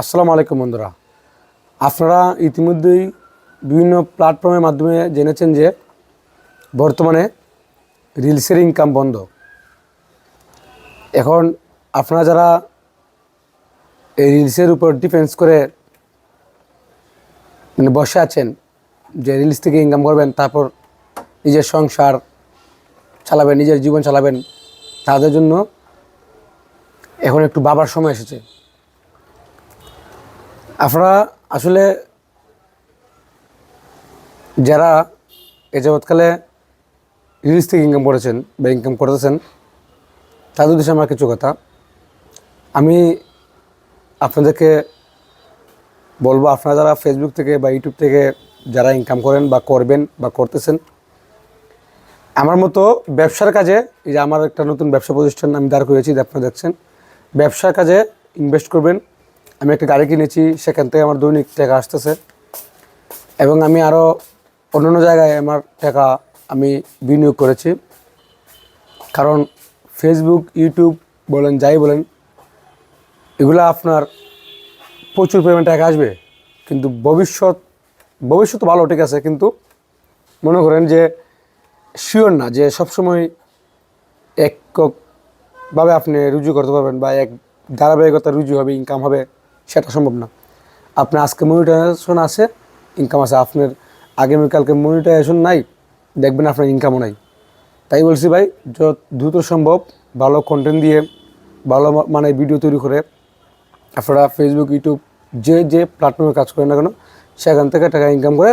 আসসালামু আলাইকুম বন্ধুরা। আপনারা ইতিমধ্যেই বিভিন্ন প্ল্যাটফর্মের মাধ্যমে জেনেছেন যে বর্তমানে রিলসের ইনকাম বন্ধ। এখন আপনারা যারা এই রিলসের উপর ডিফেন্স করে মানে বসে আছেন, যে রিলস থেকে ইনকাম করবেন, তারপর নিজের সংসার চালাবেন, নিজের জীবন চালাবেন, তাদের জন্য এখন একটু বাবার সময় এসেছে। আপনারা আসলে যারা এ যাবৎকালে রিলস থেকে ইনকাম করেছেন বা ইনকাম করতেছেন, তাদের উদ্দেশ্যে আমার কিছু কথা। আমি আপনাদেরকে বলব, আপনারা যারা ফেসবুক থেকে বা ইউটিউব থেকে যারা ইনকাম করেন বা করবেন বা করতেছেন, আমার মতো ব্যবসার কাজে, এই যে আমার একটা নতুন ব্যবসা প্রতিষ্ঠান আমি দাঁড় করেছি আপনারা দেখছেন, ব্যবসার কাজে ইনভেস্ট করবেন। আমি একটা গাড়ি কিনেছি, সেখান থেকে আমার দৈনিক টাকা আসতেছে। এবং আমি আরও অন্যান্য জায়গায় আমার টাকা আমি বিনিয়োগ করেছি। কারণ ফেসবুক ইউটিউব বলেন, যাই বলেন, এগুলো আপনার প্রচুর পরিমাণে টাকা আসবে। কিন্তু ভবিষ্যৎ ভবিষ্যৎ ভালো, ঠিক আছে, কিন্তু মনে করেন যে শিওর না, যে সবসময় এককভাবে আপনি রুজু করতে পারবেন বা এক ধারাবাহিকতা রুজু হবে ইনকাম হবে। সেটা সম্ভব না। আপনার আজকে মনিটাইজেশন আছে ইনকাম আছে। আপনার আগামীকালকে মনিটাইজেশন নাই, দেখবেন আপনার ইনকামও নাই। তাই বলছি ভাই, যত দ্রুত সম্ভব ভালো কন্টেন্ট দিয়ে, ভালো মানে ভিডিও তৈরি করে, আপনারা ফেসবুক ইউটিউব যে যে প্ল্যাটফর্মে কাজ করেন না কেন, সেখান থেকে টাকা ইনকাম করে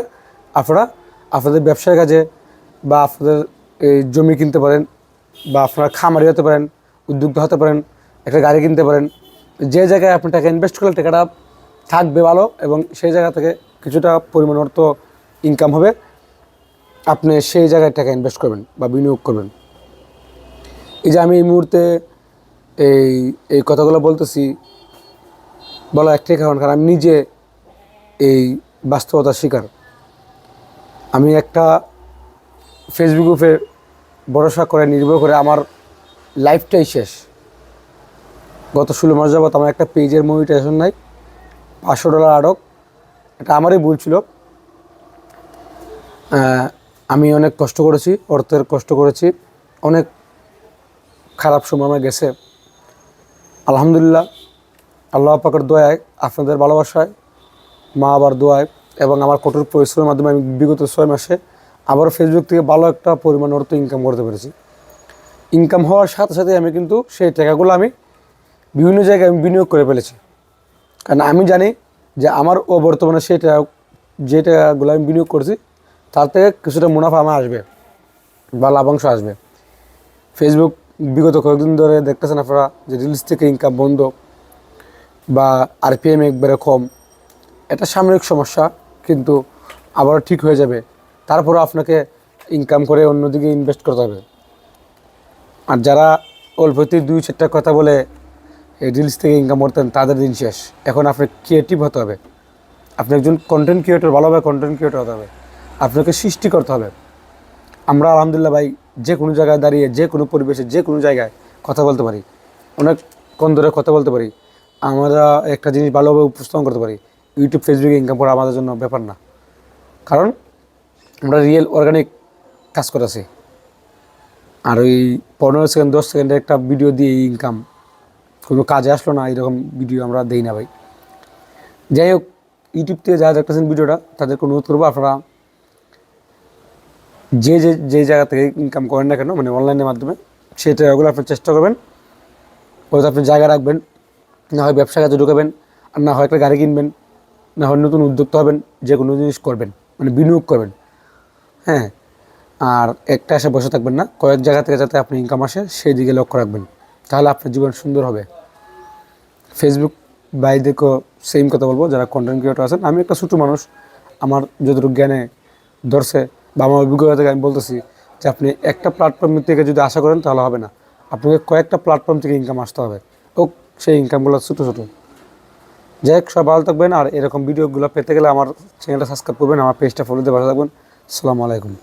আপনারা আপনাদের ব্যবসার কাজে বা আপনাদের এই জমি কিনতে পারেন বা আপনারা খামারি হতে পারেন, উদ্যোক্তা হতে পারেন, একটা গাড়ি কিনতে পারেন যে জায়গায় আপনি টাকা ইনভেস্ট করলে টাকাটা থাকবে ভালো এবং সেই জায়গা থেকে কিছুটা পরিমাণ অর্থ ইনকাম হবে। আপনি সেই জায়গায় টাকা ইনভেস্ট করবেন বা বিনিয়োগ করবেন। এই যে আমি এই মুহূর্তে এই এই কথাগুলো বলতেছি, বলা একটাই কারণ কারণ আমি নিজে এই বাস্তবতার শিকার। আমি একটা ফেসবুক গ্রুপে ভরসা করে, নির্ভর করে আমার লাইফটাই শেষ। গত ষোলো মাস যাবত আমার একটা পেজের মনিটাইজেশন নাই। পাঁচশো ডলার আটক। এটা আমারই ভুল ছিল। আমি অনেক কষ্ট করেছি, অর্থের কষ্ট করেছি। অনেক খারাপ সময় আমার গেছে। আলহামদুলিল্লাহ, আল্লাহ পাকের দোয়ায় আপনাদের ভালোবাসায়, মা আবার দোয়ায় এবং আমার কঠোর পরিশ্রমের মাধ্যমে আমি বিগত ছয় মাসে আবারও ফেসবুক থেকে ভালো একটা পরিমাণ অর্থ ইনকাম করতে পেরেছি। ইনকাম হওয়ার সাথে সাথে আমি কিন্তু সেই টাকাগুলো আমি বিভিন্ন জায়গায় আমি বিনিয়োগ করে ফেলেছি। কারণ আমি জানি যে আমার ও বর্তমানে সেই টাকা যে টাকাগুলো আমি বিনিয়োগ করছি, তার থেকে কিছুটা মুনাফা আমার আসবে বা লাভাংশ আসবে। ফেসবুক বিগত কয়েকদিন ধরে দেখতেছেন আপনারা যে রিলস থেকে ইনকাম বন্ধ বা আরপিএম একবারে কম। এটা সাময়িক সমস্যা, কিন্তু আবার ঠিক হয়ে যাবে। তারপরে আপনাকে ইনকাম করে অন্যদিকে ইনভেস্ট করতে হবে। আর যারা অল্পতেই দুই চারটা কথা বলে এই রিলস থেকে ইনকাম করতেন, তাদের দিন শেষ। এখন আপনার ক্রিয়েটিভ হতে হবে। আপনি একজন কন্টেন্ট ক্রিয়েটর ভালোভাবে কন্টেন্ট ক্রিয়েটর হতে হবে। আপনাকে সৃষ্টি করতে হবে। আমরা আলহামদুলিল্লাহ ভাই, যে কোনো জায়গায় দাঁড়িয়ে, যে কোনো পরিবেশে, যে কোনো জায়গায় কথা বলতে পারি। অনেকক্ষণ ধরে কথা বলতে পারি। আমরা একটা জিনিস ভালোভাবে উপস্থাপন করতে পারি। ইউটিউব ফেসবুকে ইনকাম করা আমাদের জন্য ব্যাপার না। কারণ আমরা রিয়েল অর্গানিক কাজ করেছি। আর ওই পনেরো সেকেন্ড দশ সেকেন্ডের একটা ভিডিও দিয়ে ইনকাম কোনো কাজে আসলো না, এরকম ভিডিও আমরা দেই না ভাই। যাই হোক ইউটিউব থেকে যারা দেখতেছেন ভিডিওটা, তাদেরকে অনুরোধ করব আপনারা যে যে যে জায়গা থেকে ইনকাম করেন না কেন মানে অনলাইনের মাধ্যমে সেই টাকাগুলো আপনি চেষ্টা করবেন। হয়তো আপনি জায়গা রাখবেন, না হয় ব্যবসা কাজে ঢুকাবেন, আর না হয় একটা গাড়ি কিনবেন, না হয় নতুন উদ্যোক্তা হবেন, যে কোনো জিনিস করবেন মানে বিনিয়োগ করবেন। হ্যাঁ আর একটা এসে বসে থাকবেন না, কয়েক জায়গা থেকে যাতে আপনি ইনকাম আসে, সেই দিকে লক্ষ্য রাখবেন। তাহলে আপনার জীবন সুন্দর হবে। ফেসবুক ভাইদেরকেও সেম কথা বলব, যারা কন্টেন্ট ক্রিয়েটর আছেন, আমি একটা ছোটো মানুষ, আমার যতটুকু জ্ঞানে ধরছে, বা আমার অভিজ্ঞতা থেকে আমি বলতেছি যে আপনি একটা প্ল্যাটফর্ম থেকে যদি আশা করেন তাহলে হবে না। আপনাকে কয়েকটা প্ল্যাটফর্ম থেকে ইনকাম আসতে হবে। ও, সেই ইনকামগুলো ছোটো ছোটো। যাই হোক সব ভালো থাকবেন, আর এরকম ভিডিওগুলো পেতে গেলে আমার চ্যানেলটা সাবস্ক্রাইব করবেন, আমার পেজটা ফলো দিয়ে ভালো থাকবেন। আসসালামু আলাইকুম।